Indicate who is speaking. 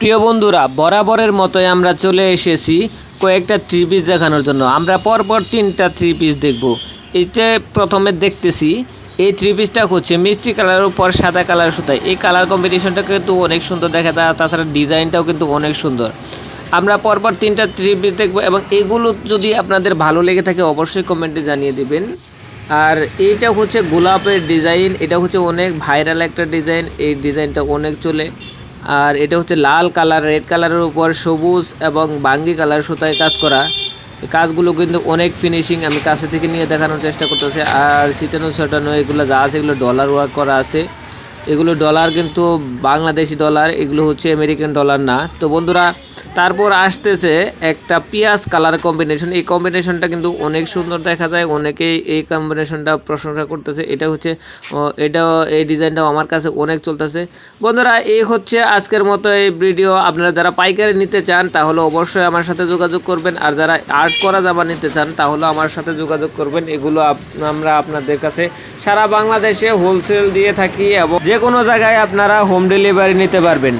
Speaker 1: প্রিয় বন্ধুরা, বরাবরের মতোই আমরা চলে এসেছি কয়েকটা থ্রি পিস দেখানোর জন্য। আমরা পরপর তিনটা থ্রি পিস দেখব। এইটা প্রথমে দেখতেছি, এই থ্রি পিসটা হচ্ছে মিষ্টি কালারের উপর সাদা কালার সুতায় এই কালার কম্বিনেশনটা কিন্তু অনেক সুন্দর দেখা যায় তাছাড়া ডিজাইনটাও কিন্তু অনেক সুন্দর। আমরা পরপর তিনটা থ্রি পিস দেখব এবং এগুলো যদি আপনাদের ভালো লেগে থাকে, অবশ্যই কমেন্টে জানিয়ে দিবেন। আর এইটা হচ্ছে গোলাপের ডিজাইন এটা হচ্ছে অনেক ভাইরাল একটা ডিজাইন এই ডিজাইনটা অনেক চলে। আর এটা হচ্ছে লাল কালার, রেড কালারের উপর সবুজ এবং বাঙ্গি কালার সুতায় কাজ করা। কাজগুলো কিন্তু অনেক ফিনিশিং আমি কাছে থেকে নিয়ে দেখানোর চেষ্টা করতেছি। আর সিটানো ছাটানো এগুলো যা আছে, এগুলো ডলার ওয়ার্ক করা আছে। এগুলো ডলার কিন্তু বাংলাদেশি ডলার এগুলো হচ্ছে আমেরিকান ডলার না। তো বন্ধুরা তারপর আসতেছে একটা পিঁয়াজ কালার কম্বিনেশন এই কম্বিনেশনটা কিন্তু অনেক সুন্দর দেখা যায় অনেকেই এই কম্বিনেশনটা প্রশংসা করতেছে। এটা হচ্ছে ও, এটাও এই ডিজাইনটাও আমার কাছে অনেক চলতেছে। বন্ধুরা এই হচ্ছে আজকের মতো এই ভিডিও আপনারা যারা পাইকারি নিতে চান তাহলে অবশ্যই আমার সাথে যোগাযোগ করবেন। আর যারা আর্ট করা জামা নিতে চান তাহলে আমার সাথে যোগাযোগ করবেন। এগুলো আমরা আপনাদের কাছে সারা বাংলাদেশে হোলসেল দিয়ে থাকি এবং যে কোনো জায়গায় আপনারা হোম ডেলিভারি নিতে পারবেন।